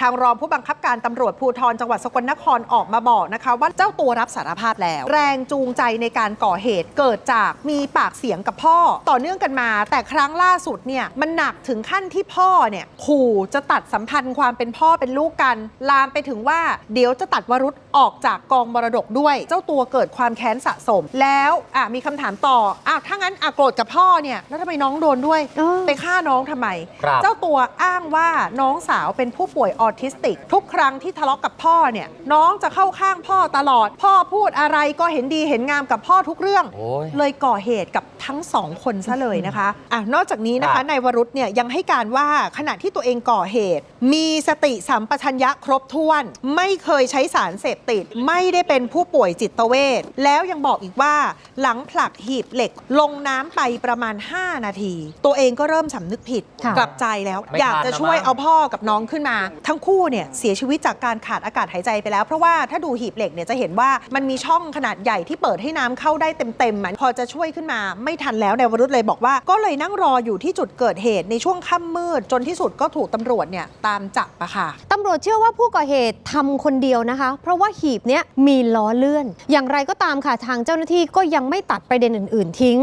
ทางรองผู้บังคับการตำรวจภูธรจังหวัดสกลนครออกมาบอกนะคะว่าเจ้าตัวรับสารภาพแล้ว แรงจูงใจในการก่อเหตุเกิดจากมีปากเสียงกับพ่อ ต่อเนื่องกันมา แต่ครั้งล่าสุดเนี่ยมันหนักถึงขั้นที่พ่อเนี่ยขู่จะตัดสัมพันธ์ความเป็นพ่อเป็นลูกกัน ลามไปถึงว่าเดี๋ยวจะตัดวรุษออกจากกองมรดกด้วย เจ้าตัวเกิดความแค้นสะสม แล้วอะมีคำถามต่ออ้าวถ้างั้นอะโกรธกับพ่อเนี่ยแล้วทำไมน้องโดนด้วยเออไปฆ่าน้องทำไมครับเจ้าตัวอ้างว่าน้องสาวเป็นผู้ป่วยออทิสติก ทุกครั้งที่ทะเลาะกับพ่อเนี่ยน้องจะเข้าข้างพ่อตลอด พ่อพูดอะไรก็เห็นดีเห็นงามกับพ่อทุกเรื่อง โอ้ย เลยก่อเหตุกับทั้งสองคนซะเลยนะคะอะนอกจากนี้นะครัคะบ นายวรุษเนี่ยยังให้การว่าขณะที่ตัวเองก่อเหตุ มีสติสัมปชัญญะครบถ้วน ไม่เคยใช้สารเสพติด ไม่ได้เป็นผู้ป่วยจิตเวชแล้วยังบอกอีกว่า หลังผลักหีบเหล็กลงน้ำไปประมาณ 5 นาที ตัวเองก็เริ่มสำนึกผิดค่ะ กลับใจแล้ว ไม่อยากทันจะแล้วช่วยมั้ง เอาพ่อกับน้องขึ้นมา ทั้งคู่เนี่ยเสียชีวิตจากการขาดอากาศหายใจไปแล้ว เพราะว่าถ้าดูหีบเหล็กเนี่ยจะเห็นว่ามันมีช่องขนาดใหญ่ที่เปิดให้น้ำเข้าได้เต็มๆอะพอจะช่วยขึ้นมาไม่ทันแล้วนายวรุษเลยบอกว่า ก็เลยนั่งรออยู่ที่จุดเกิดเหตุในช่วงค่ำมืด จนที่สุดก็ถูกตำรวจเนี่ยตามจับอะค่ะตำรวจเชื่อว่าผู้ก่อเหตุทำคนเดียวนะคะ เพราะว่าหีบเนี้ยมีล้อเลื่อน อย่างไรก็ตามค่ะทางเจ้าหน้าที่ก็ยังไม่ตัดประเด็นอื่น ๆ ทิ้ง